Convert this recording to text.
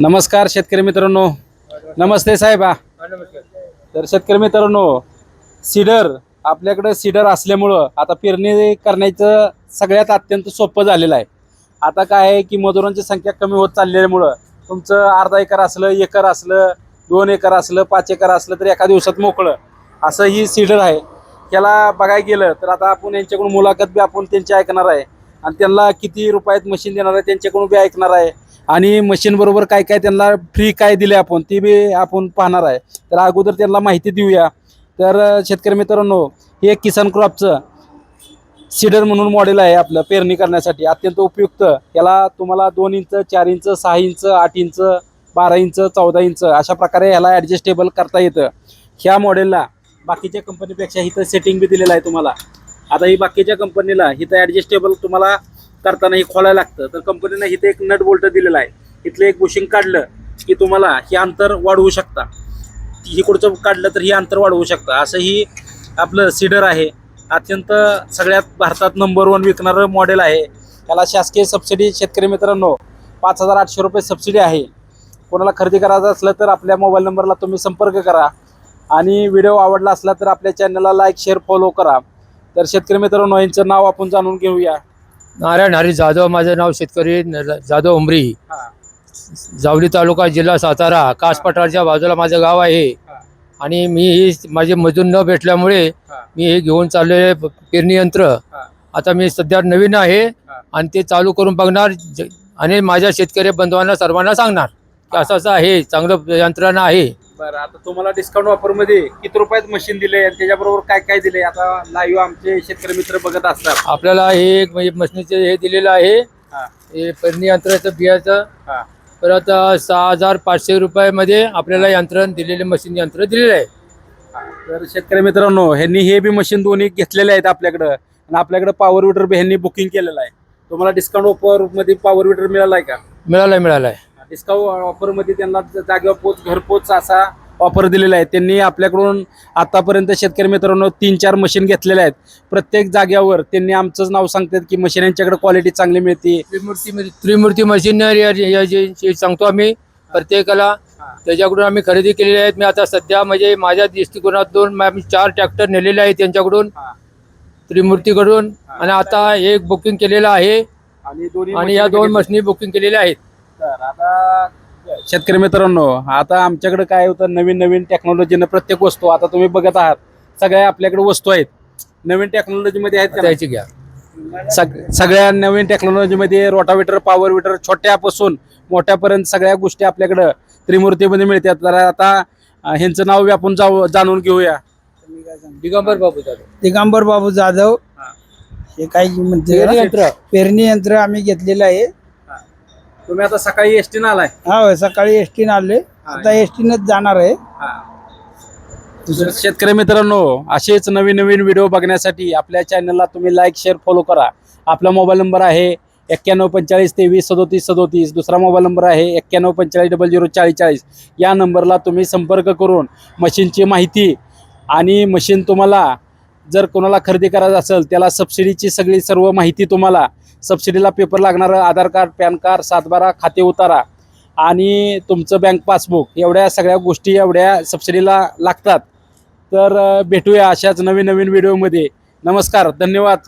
नमस्कार शेतकरी मित्रांनो. नमस्ते साहेबा. तर शेतकरी मित्रांनो सीडर आपल्याकडे सीडर असल्यामुळं आता पेरणी करण्याचं सगळ्यात अत्यंत सोपं झालेलं आहे. आता काय आहे की मजुरांची संख्या कमी होत चालल्यामुळं तुमचं अर्धा एकर असलं एकर असलं दोन एकर असलं पाच एकर असलं तर एका दिवसात मोकळं. असं ही सीडर आहे. त्याला बघायला गेलं तर आता आपण यांच्याकडून मुलाखत बी आपण त्यांची ऐकणार आहे. आणि त्यांना किती रुपयात मशीन देणार आहे त्यांच्याकडून बी ऐकणार आहे. आणि मशीनबरोबर काय काय त्यांना फ्री काय दिले आपण ती बी आपण पाहणार आहे. तर अगोदर त्यांना माहिती देऊया. तर शेतकरी मित्रांनो हे किसान क्रॉपचं सीडर म्हणून मॉडेल आहे आपलं पेरणी करण्यासाठी. अत्यंत उपयुक्त. याला तुम्हाला दोन इंच चार इंच सहा इंच आठ इंच बारा इंच चौदा इंच अशा प्रकारे ह्याला ॲडजस्टेबल करता येतं. ह्या मॉडेलला बाकीच्या कंपनीपेक्षा इथं सेटिंग बी दिलेलं आहे तुम्हाला. आता ही बाकीच्या कंपनीला इथं ॲडजस्टेबल तुम्हाला करताना हे खोलायला लागतं. तर कंपनीनं इथे एक नट बोल्ट दिलेला आहे. इथलं एक बुशिंग काढलं की तुम्हाला हे अंतर वाढवू शकता. ही कुठचं काढलं तर हे अंतर वाढवू शकता. असं ही आपलं सीडर आहे. अत्यंत सगळ्यात भारतात नंबर वन विकणारं मॉडेल आहे. त्याला शासकीय सबसिडी शेतकरी मित्रांनो पाच हजार आठशे रुपये सबसिडी आहे. कोणाला खरेदी करायचं असलं तर आपल्या मोबाईल नंबरला तुम्ही संपर्क करा. आणि व्हिडिओ आवडला असला तर आपल्या चॅनलला लाईक शेअर फॉलो करा. तर शेतकरी मित्रांनो यांचं नाव आपण जाणून घेऊया. नारायण हरी जाधव माझं नाव शेतकरी जाधव उमरी जावली तालुका जिल्हा सातारा कास पठारच्या बाजूला माझं गाव आहे. आणि मी ही माझे मजूर न भेटल्यामुळे. मी हे घेऊन चाललेले पेरणी यंत्र. आता मी सध्या नवीन आहे. आणि ते चालू करून बघणार ज- आणि माझ्या शेतकरी बंधवांना सर्वांना सांगणार की असं असं आहे चांगलं यंत्रणा आहे बरं आता तुम्हाला डिस्काउंट ऑफरमध्ये किती रुपयात मशीन दिले आणि त्याच्याबरोबर काय काय दिले? आता लाईव्ह आमचे शेतकरी मित्र बघत असतात. आपल्याला हे एक म्हणजे मशनीचे हे दिलेलं आहे. हा, हे पेरणी यंत्राचं बियाचं. हा. परत अ, सहा हजार पाचशे रुपयामध्ये आपल्याला यंत्रण दिलेले मशीन यंत्र दिलेलं आहे. तर शेतकरी मित्रांनो ह्यांनी हे बी मशीन दोन्ही घेतलेले आहेत आपल्याकडं. आणि आपल्याकडे पॉवर विटर बी ह्यांनी बुकिंग केलेलं आहे. तुम्हाला डिस्काउंट ऑफरमध्ये पॉवर विटर मिळाला आहे का? मिळालं मिळालं आहे डिस्काउंट ऑफरमध्ये त्यांना जागेवर पोच घरपोच असा ऑफर दिलेला आहे. त्यांनी आपल्याकडून आतापर्यंत शेतकरी मित्रांनो तीन चार मशीन घेतलेले आहेत. प्रत्येक जाग्यावर त्यांनी आमचंच नाव सांगतात की मशीन यांच्याकडे क्वालिटी चांगली मिळते. त्रिमूर्ती मशीनरी जे सांगतो आम्ही प्रत्येकाला. त्याच्याकडून आम्ही खरेदी केलेली आहेत. मी आता सध्या म्हणजे माझ्या दृष्टिकोनातून आम्ही चार ट्रॅक्टर नेलेले आहेत त्यांच्याकडून त्रिमूर्तीकडून. आणि आता एक बुकिंग केलेलं आहे. आणि या दोन. मशीनी बुकिंग केलेल्या आहेत. आता शेतकरी मित्रांनो आता आमच्याकडे काय होतं नवीन नवीन टेक्नॉलॉजीनं प्रत्येक वस्तू आता तुम्ही बघत आहात सगळ्या आपल्याकडे वस्तू आहेत. नवीन टेक्नॉलॉजीमध्ये आहेत? त्याची घ्या. सग- सगळ्या नवीन टेक्नॉलॉजीमध्ये रोटावेटर पॉवर विटर छोट्यापासून मोठ्यापर्यंत सगळ्या गोष्टी आपल्याकडं त्रिमूर्तीमध्ये मिळतात. तर आता ह्यांचं नाव आपण जाऊ जाणून घेऊया. दिगंबर बाबू जाधव. दिगंबर बाबू जाधव. हा. हे काय यंत्र. पेरणी यंत्र आम्ही घेतलेलं आहे. तुम्ही आता सकाळी एस टीनं आलाय? हा होय, सकाळी एस टीन आले आता एस टीनच जाणार आहे. तर शेतकरी मित्रांनो असेच नवीन नवीन व्हिडिओ बघण्यासाठी आपल्या चॅनलला तुम्ही लाईक शेअर फॉलो करा. आपला मोबाईल नंबर आहे एक्क्याण्णव पंचेचाळीस तेवीस सदोतीस सदोतीस. दुसरा मोबाईल नंबर आहे एक्क्याण्णव पंचेचाळीस डबल झिरो चाळीस चाळीस. या नंबरला तुम्ही संपर्क करून मशीनची माहिती आणि मशीन तुम्हाला जर कोणाला खरेदी करायचं असेल त्याला सबसिडीची सगळी सर्व माहिती तुम्हाला सबसिडीला पेपर लागणारं आधार कार्ड पॅन कार्ड सातबारा खाते उतारा आणि तुमचं बँक पासबुक एवढ्या सगळ्या गोष्टी एवढ्या सबसिडीला लागतात. तर भेटूया अशाच नवीन नवीन व्हिडिओमध्ये नमस्कार धन्यवाद.